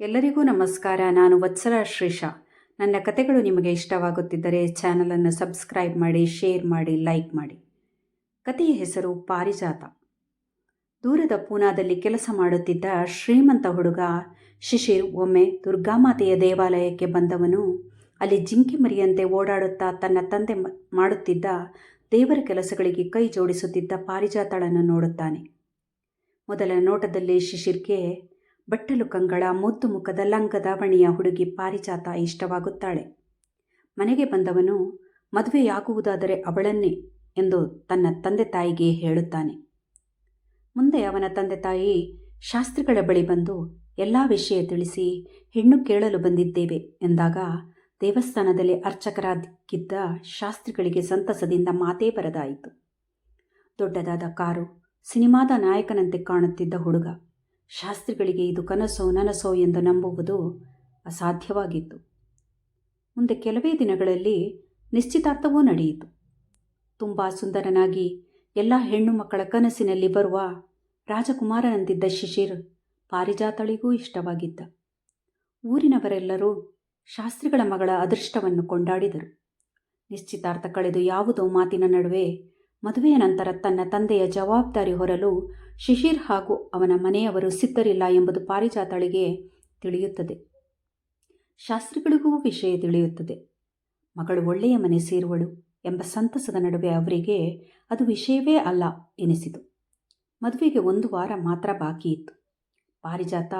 ಎಲ್ಲರಿಗೂ ನಮಸ್ಕಾರ. ನಾನು ವತ್ಸಲ ಶ್ರೀಷಾ. ನನ್ನ ಕತೆಗಳು ನಿಮಗೆ ಇಷ್ಟವಾಗುತ್ತಿದ್ದರೆ ಚಾನಲನ್ನು ಸಬ್ಸ್ಕ್ರೈಬ್ ಮಾಡಿ, ಶೇರ್ ಮಾಡಿ, ಲೈಕ್ ಮಾಡಿ. ಕತೆಯ ಹೆಸರು ಪಾರಿಜಾತ. ದೂರದ ಪೂನಾದಲ್ಲಿ ಕೆಲಸ ಮಾಡುತ್ತಿದ್ದ ಶ್ರೀಮಂತ ಹುಡುಗ ಶಿಶಿರ್ ಒಮ್ಮೆ ದುರ್ಗಾಮಾತೆಯ ದೇವಾಲಯಕ್ಕೆ ಬಂದವನು. ಅಲ್ಲಿ ಜಿಂಕೆ ಮರಿಯಂತೆ ಓಡಾಡುತ್ತಾ ತನ್ನ ತಂದೆ ಮಾಡುತ್ತಿದ್ದ ದೇವರ ಕೆಲಸಗಳಿಗೆ ಕೈ ಜೋಡಿಸುತ್ತಿದ್ದ ಪಾರಿಜಾತಳನ್ನು ನೋಡುತ್ತಾನೆ. ಮೊದಲ ನೋಟದಲ್ಲಿ ಶಿಶಿರ್ಗೆ ಬಟ್ಟಲು ಕಂಗಳ ಮುದ್ದು ಮುಖದ ಲಂಗದಾವಣಿಯ ಹುಡುಗಿ ಪಾರಿಜಾತ ಇಷ್ಟವಾಗುತ್ತಾಳೆ. ಮನೆಗೆ ಬಂದವನು, ಮದುವೆಯಾಗುವುದಾದರೆ ಅವಳನ್ನೇ ಎಂದು ತನ್ನ ತಂದೆ ತಾಯಿಗೆ ಹೇಳುತ್ತಾನೆ. ಮುಂದೆ ಅವನ ತಂದೆ ತಾಯಿ ಶಾಸ್ತ್ರಿಗಳ ಬಳಿ ಬಂದು ಎಲ್ಲ ವಿಷಯ ತಿಳಿಸಿ ಹೆಣ್ಣು ಕೇಳಲು ಬಂದಿದ್ದೇವೆ ಎಂದಾಗ ದೇವಸ್ಥಾನದಲ್ಲಿ ಅರ್ಚಕರಾಗಿದ್ದ ಶಾಸ್ತ್ರಿಗಳಿಗೆ ಸಂತಸದಿಂದ ಮಾತೇ ಬರದಾಯಿತು. ದೊಡ್ಡದಾದ ಕಾರು, ಸಿನಿಮಾದ ನಾಯಕನಂತೆ ಕಾಣುತ್ತಿದ್ದ ಹುಡುಗ ಶಾಸ್ತ್ರಿಗಳಿಗೆ ಇದು ಕನಸೋ ನನಸೋ ಎಂದು ನಂಬುವುದು ಅಸಾಧ್ಯವಾಗಿತ್ತು. ಮುಂದೆ ಕೆಲವೇ ದಿನಗಳಲ್ಲಿ ನಿಶ್ಚಿತಾರ್ಥವೂ ನಡೆಯಿತು. ತುಂಬ ಸುಂದರನಾಗಿ ಎಲ್ಲ ಹೆಣ್ಣು ಮಕ್ಕಳ ಕನಸಿನಲ್ಲಿ ಬರುವ ರಾಜಕುಮಾರನಂತಿದ್ದ ಶಿಶಿರ್ ಪಾರಿಜಾತಳಿಗೂ ಇಷ್ಟವಾಗಿದ್ದ. ಊರಿನವರೆಲ್ಲರೂ ಶಾಸ್ತ್ರಿಗಳ ಮಗಳ ಅದೃಷ್ಟವನ್ನು ಕೊಂಡಾಡಿದರು. ನಿಶ್ಚಿತಾರ್ಥ ಕಳೆದು ಯಾವುದೋ ಮಾತಿನ ನಡುವೆ ಮದುವೆಯ ನಂತರ ತನ್ನ ತಂದೆಯ ಜವಾಬ್ದಾರಿ ಹೊರಲು ಶಿಶಿರ್ ಹಾಗೂ ಅವನ ಮನೆಯವರು ಸಿದ್ಧರಿಲ್ಲ ಎಂಬುದು ಪಾರಿಜಾತಳಿಗೆ ತಿಳಿಯುತ್ತದೆ. ಶಾಸ್ತ್ರಿಗಳಿಗೂ ವಿಷಯ ತಿಳಿಯುತ್ತದೆ. ಮಗಳು ಒಳ್ಳೆಯ ಮನೆ ಸೇರುವಳು ಎಂಬ ಸಂತಸದ ನಡುವೆ ಅವರಿಗೆ ಅದು ವಿಷಯವೇ ಅಲ್ಲ ಎನಿಸಿತು. ಮದುವೆಗೆ ಒಂದು ವಾರ ಮಾತ್ರ ಬಾಕಿ ಇತ್ತು. ಪಾರಿಜಾತ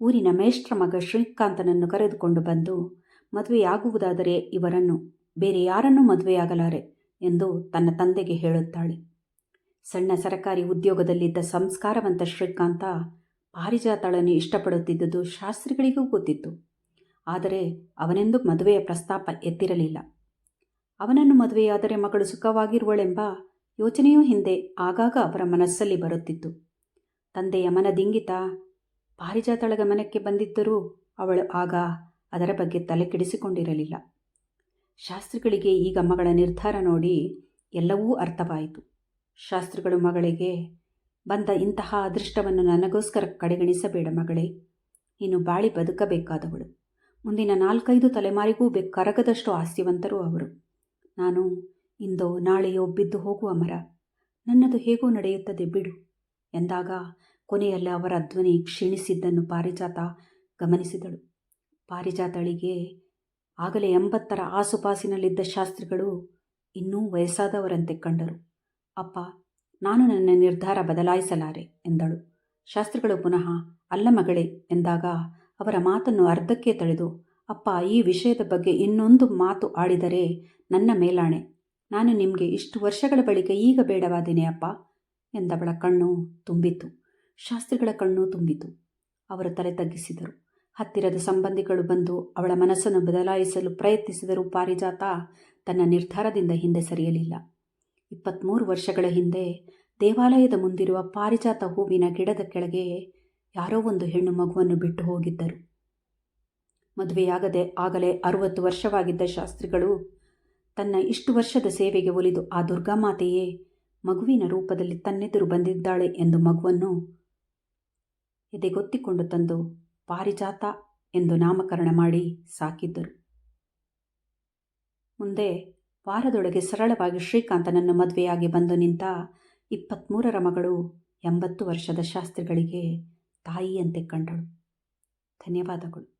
ಊರಿನ ಮೇಷ್ಟ್ರ ಮಗ ಶ್ರೀಕಾಂತನನ್ನು ಕರೆದುಕೊಂಡು ಬಂದು ಮದುವೆಯಾಗುವುದಾದರೆ ಇವರನ್ನು, ಬೇರೆ ಯಾರನ್ನೂ ಮದುವೆಯಾಗಲಾರೆ ಎಂದು ತನ್ನ ತಂದೆಗೆ ಹೇಳುತ್ತಾಳೆ. ಸಣ್ಣ ಸರಕಾರಿ ಉದ್ಯೋಗದಲ್ಲಿದ್ದ ಸಂಸ್ಕಾರವಂತ ಶ್ರೀಕಾಂತ ಪಾರಿಜಾತಳನ್ನು ಇಷ್ಟಪಡುತ್ತಿದ್ದುದು ಶಾಸ್ತ್ರಿಗಳಿಗೂ ಗೊತ್ತಿತ್ತು. ಆದರೆ ಅವನೆಂದು ಮದುವೆಯ ಪ್ರಸ್ತಾಪ ಎತ್ತಿರಲಿಲ್ಲ. ಅವನನ್ನು ಮದುವೆಯಾದರೆ ಮಗಳು ಸುಖವಾಗಿರುವಳೆಂಬ ಯೋಚನೆಯೂ ಹಿಂದೆ ಆಗಾಗ ಅವರ ಮನಸ್ಸಲ್ಲಿ ಬರುತ್ತಿತ್ತು. ತಂದೆಯ ಮನದಿಂಗಿತ ಪಾರಿಜಾತಳ ಗಮನಕ್ಕೆ ಬಂದಿದ್ದರೂ ಅವಳು ಆಗ ಅದರ ಬಗ್ಗೆ ತಲೆ ಕೆಡಿಸಿಕೊಂಡಿರಲಿಲ್ಲ ಶಾಸ್ತ್ರಿಗಳಿಗೆ ಈಗ ಮಗಳ ನಿರ್ಧಾರ ನೋಡಿ ಎಲ್ಲವೂ ಅರ್ಥವಾಯಿತು. ಶಾಸ್ತ್ರಿಗಳು ಮಗಳಿಗೆ, ಬಂದ ಇಂತಹ ಅದೃಷ್ಟವನ್ನು ನನಗೋಸ್ಕರ ಕಡೆಗಣಿಸಬೇಡ ಮಗಳೇ. ನೀನು ಬಾಳಿ ಬದುಕಬೇಕಾದವಳು. ಮುಂದಿನ ನಾಲ್ಕೈದು ತಲೆಮಾರಿಗೂ ಬೆ ಕರಗದಷ್ಟು ಆಸ್ತಿವಂತರು ಅವರು. ನಾನು ಇಂದೋ ನಾಳೆಯೋ ಬಿದ್ದು ಹೋಗುವ ಮರ. ನನ್ನದು ಹೇಗೋ ನಡೆಯುತ್ತದೆ ಬಿಡು. ಎಂದಾಗ ಕೊನೆಯಲ್ಲಿ ಅವರ ಧ್ವನಿ ಕ್ಷೀಣಿಸಿದ್ದನ್ನು ಪಾರಿಜಾತ ಗಮನಿಸಿದಳು. ಪಾರಿಜಾತಳಿಗೆ ಆಗಲೇ ಎಂಬತ್ತರ ಆಸುಪಾಸಿನಲ್ಲಿದ್ದ ಶಾಸ್ತ್ರಿಗಳು ಇನ್ನೂ ವಯಸ್ಸಾದವರಂತೆ ಕಂಡರು. ಅಪ್ಪ, ನಾನು ನನ್ನ ನಿರ್ಧಾರ ಬದಲಾಯಿಸಲಾರೆ, ಎಂದಳು. ಶಾಸ್ತ್ರಿಗಳು ಪುನಃ, ಅಲ್ಲ ಮಗಳೇ, ಎಂದಾಗ ಅವರ ಮಾತನ್ನು ಅರ್ಧಕ್ಕೆ ತಳೆದು, ಅಪ್ಪ, ಈ ವಿಷಯದ ಬಗ್ಗೆ ಇನ್ನೊಂದು ಮಾತು ಆಡಿದರೆ ನನ್ನ ಮೇಲಾಣೆ. ನಾನು ನಿಮಗೆ ಇಷ್ಟು ವರ್ಷಗಳ ಬಳಿಕ ಈಗ ಬೇಡವಾದೇನೆ, ಅಪ್ಪ, ಎಂದವಳ ಕಣ್ಣು ತುಂಬಿತು ಶಾಸ್ತ್ರಿಗಳ ಕಣ್ಣು ತುಂಬಿತು ಅವರು ತಲೆ ತಗ್ಗಿಸಿದರು. ಹತ್ತಿರದ ಸಂಬಂಧಿಗಳು ಬಂದು ಅವಳ ಮನಸ್ಸನ್ನು ಬದಲಾಯಿಸಲು ಪ್ರಯತ್ನಿಸಿದರೂ ಪಾರಿಜಾತ ತನ್ನ ನಿರ್ಧಾರದಿಂದ ಹಿಂದೆ ಸರಿಯಲಿಲ್ಲ. ಇಪ್ಪತ್ತ್ಮೂರು ವರ್ಷಗಳ ಹಿಂದೆ ದೇವಾಲಯದ ಮುಂದಿರುವ ಪಾರಿಜಾತ ಹೂವಿನ ಗಿಡದ ಕೆಳಗೆ ಯಾರೋ ಒಂದು ಹೆಣ್ಣು ಮಗುವನ್ನು ಬಿಟ್ಟು ಹೋಗಿದ್ದರು. ಮದುವೆಯಾಗದೆ ಆಗಲೇ ಅರುವತ್ತು ವರ್ಷವಾಗಿದ್ದ ಶಾಸ್ತ್ರಿಗಳು ತನ್ನ ಇಷ್ಟು ವರ್ಷದ ಸೇವೆಗೆ ಒಲಿದು ಆ ದುರ್ಗಾಮಾತೆಯೇ ಮಗುವಿನ ರೂಪದಲ್ಲಿ ತನ್ನೆದುರು ಬಂದಿದ್ದಾಳೆ ಎಂದು ಮಗುವನ್ನು ಎದೆಗೊತ್ತಿಕೊಂಡು ತಂದು ಪಾರಿಜಾತ ಎಂದು ನಾಮಕರಣ ಮಾಡಿ ಸಾಕಿದ್ದರು. ಮುಂದೆ ವಾರದೊಳಗೆ ಸರಳವಾಗಿ ಶ್ರೀಕಾಂತನನ್ನು ಮದುವೆಯಾಗಿ ಬಂದು ನಿಂತ ಇಪ್ಪತ್ತ್ಮೂರರ ಮಗಳು ಎಂಬತ್ತು ವರ್ಷದ ಶಾಸ್ತ್ರಿಗಳಿಗೆ ತಾಯಿಯಂತೆ ಕಂಡಳು. ಧನ್ಯವಾದಗಳು.